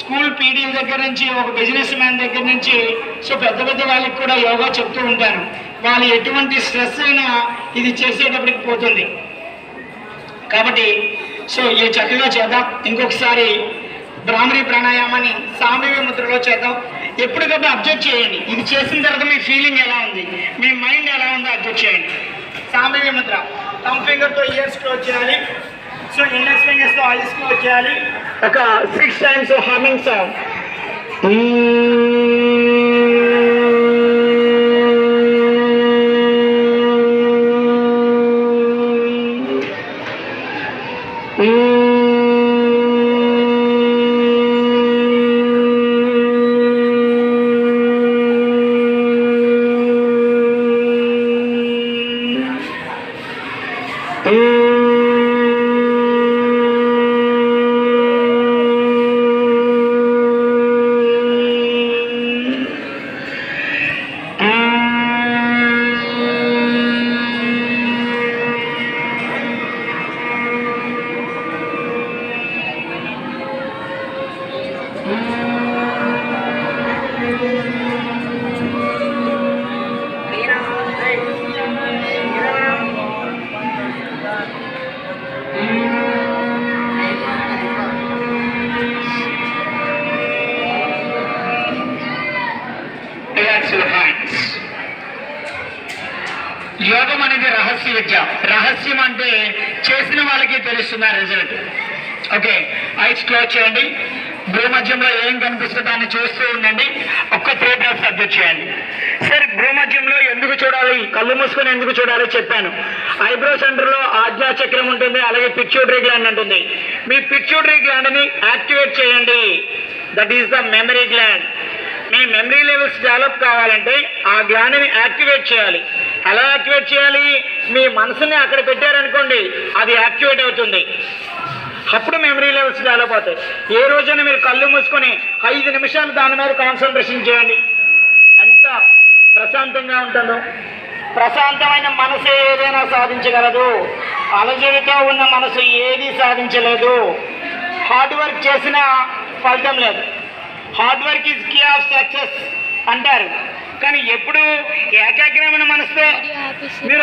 School పీడీల దగ్గర నుంచి ఒక బిజినెస్ మ్యాన్ దగ్గర నుంచి సో పెద్ద పెద్ద వాళ్ళకి కూడా యోగా చెప్తూ ఉంటాను వాళ్ళు ఎటువంటి స్ట్రెస్ అయినా ఇది చేసేటప్పటికి పోతుంది. కాబట్టి సో ఇది చక్కగా చేద్దాం. ఇంకొకసారి భ్రామరి ప్రాణాయామాన్ని సాంబిక ముద్రలో చేద్దాం. ఎప్పటికప్పుడు అబ్జర్వ్ చేయండి. ఇది చేసిన తర్వాత మీ ఫీలింగ్ ఎలా ఉంది? మీ మైండ్ ఎలా ఉందో అబ్జర్వ్ చేయండి. సాంబిక ముద్ర. థమ్ ఫింగర్తో ఇయర్స్ క్లోజ్ చేయాలి. సో ఇండెక్స్ ఫింగర్స్తో ఐస్ క్లోజ్ చేయాలి ఒక six times humming song relax your hands యోగం అనేది రహస్య విద్య. రహస్యం అంటే చేసిన వాళ్ళకి తెలుస్తుంది ఆ రిజల్ట్ ఓకే ఐస్ క్లోజ్ చేయండి. భూమధ్యంలో ఏం కనిపిస్తుందో దాన్ని చూస్తూ ఉండండి. ఒక్క త్రీ డ్రాప్స్ అబ్జర్వ్ చేయండి. సార్ భూమధ్యంలో ఎందుకు చూడాలి? కళ్ళు మూసుకొని ఎందుకు చూడాలి చెప్పాను. ఐబ్రో సెంటర్లో ఆజ్ఞా చక్రం ఉంటుంది అలాగే పిక్చూటరీ గ్లాండ్ ఉంటుంది మీ పిక్చూటరీ గ్లాండ్ని యాక్టివేట్ చేయండి. That is the memory gland me memory levels develop కావాలంటే ఆ గ్లాండ్ని యాక్టివేట్ చేయాలి. ఎలా యాక్టివేట్ చేయాలి? మీ మనసుని అక్కడ పెట్టారనుకోండి అది యాక్టివేట్ అవుతుంది. అప్పుడు మెమరీ లెవెల్స్ డెవలప్ అవుతాయి. ఏ రోజైనా మీరు కళ్ళు మూసుకొని ఐదు నిమిషాలు దాని మీద కాన్సన్ట్రేషన్ చేయండి. ఎంత ప్రశాంతంగా ఉంటుందో. ప్రశాంతమైన మనసు ఏదైనా సాధించగలదు. అలజడితో ఉన్న మనసు ఏది సాధించలేదు. హార్డ్ వర్క్ చేసిన ఫలితం లేదు. Hard work is key of success అంటారు. కానీ ఎప్పుడు ఏకాగ్రమైన మనసుతో మీరు